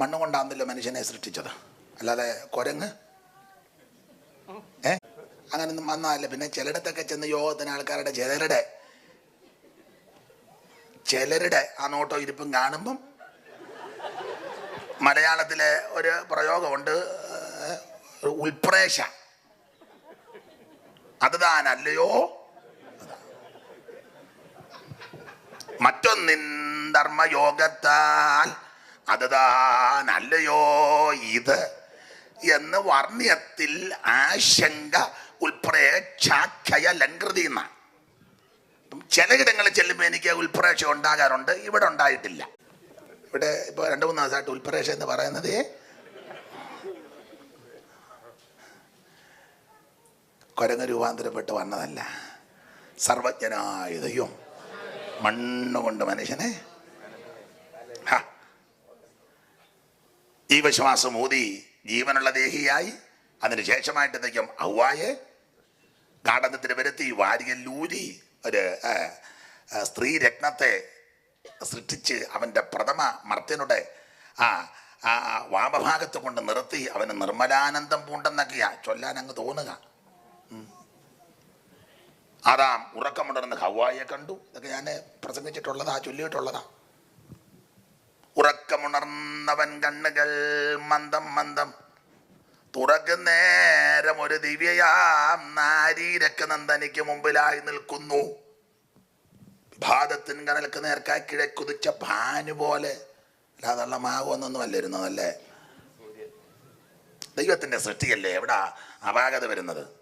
മണ്ണ് കൊണ്ടാന്നല്ലോ മനുഷ്യനെ സൃഷ്ടിച്ചത്. അല്ലാതെ കുരങ്ങ്? ഏ? അങ്ങനൊന്നും വന്നതല്ല പിന്നെ ചിലയിടത്തൊക്കെ ചെന്ന് യോഗത്തിന് ആൾക്കാരുടെ ചിലരുടെ ചിലരുടെ ആ നോട്ടോ ഇരിപ്പും കാണുമ്പം മലയാളത്തിലെ ഒരു പ്രയോഗമുണ്ട് ഉൽപ്രേഷ അത് താനല്ലയോ? മറ്റൊന്നിൻ ധർമ്മയോഗത്താൽ അത് താനല്ലയോ ഇത് എന്ന് വർണ്യത്തിൽ ആശങ്ക ഉൽപ്രേക്ഷാഖ്യ ലംകൃതി എന്നാണ് ചിലയിടങ്ങളിൽ ചെല്ലുമ്പോൾ എനിക്ക് ഉൽപ്രേക്ഷ ഉണ്ടാകാറുണ്ട്. ഇവിടെ ഉണ്ടായിട്ടില്ല. ഇവിടെ ഇപ്പൊ രണ്ട് മൂന്ന് ദിവസമായിട്ട് ഉൽപ്രേക്ഷ എന്ന് പറയുന്നത് കൊരങ്ങ രൂപാന്തരപ്പെട്ട് വന്നതല്ല. സർവജ്ഞനായ മണ്ണുകൊണ്ട് മനുഷ്യനെ ജീവശ്വാസം ഊതി ജീവനുള്ള ദേഹിയായി. അതിന് ശേഷമായിട്ട് ദൈവം ഔവായെ ഗാഠനത്തിന് വരുത്തി വാരികല്ലൂരി ഒരു സ്ത്രീ രത്നത്തെ സൃഷ്ടിച്ച് അവന്റെ പ്രഥമ മർത്യനുടെ ആ ആ വാമഭാഗത്ത് കൊണ്ട് നിർത്തി അവന് നിർമ്മലാനന്ദം പൂണ്ടെന്നൊക്കെയാ ചൊല്ലാൻ അങ്ങ് തോന്നുക. ആദാം ഉറക്കമുണർന്ന് ഹവായെ കണ്ടു. ഇതൊക്കെ ഞാൻ പ്രസംഗിച്ചിട്ടുള്ളതാ ചൊല്ലിയിട്ടുള്ളതാ. ഉറക്കമുണർന്നവൻ കണ്ണുകൾ മന്ദം മന്ദം. തുറക്കുന്നേരം ഒരു ദിവ്യയാം. നാരീരക്ക നന്ദനിക്ക് മുമ്പിലായി നിൽക്കുന്നു. ഭാതത്തിൻ കനൽക്ക് നേർക്കായി കിഴക്കുതിച്ച ഭാനു പോലെ. അല്ലാതുള്ള മാവൊന്നൊന്നും അല്ലിരുന്നതല്ലേ അല്ലേ ദൈവത്തിന്റെ സൃഷ്ടിയല്ലേ? എവിടാ അപാകത വരുന്നത്?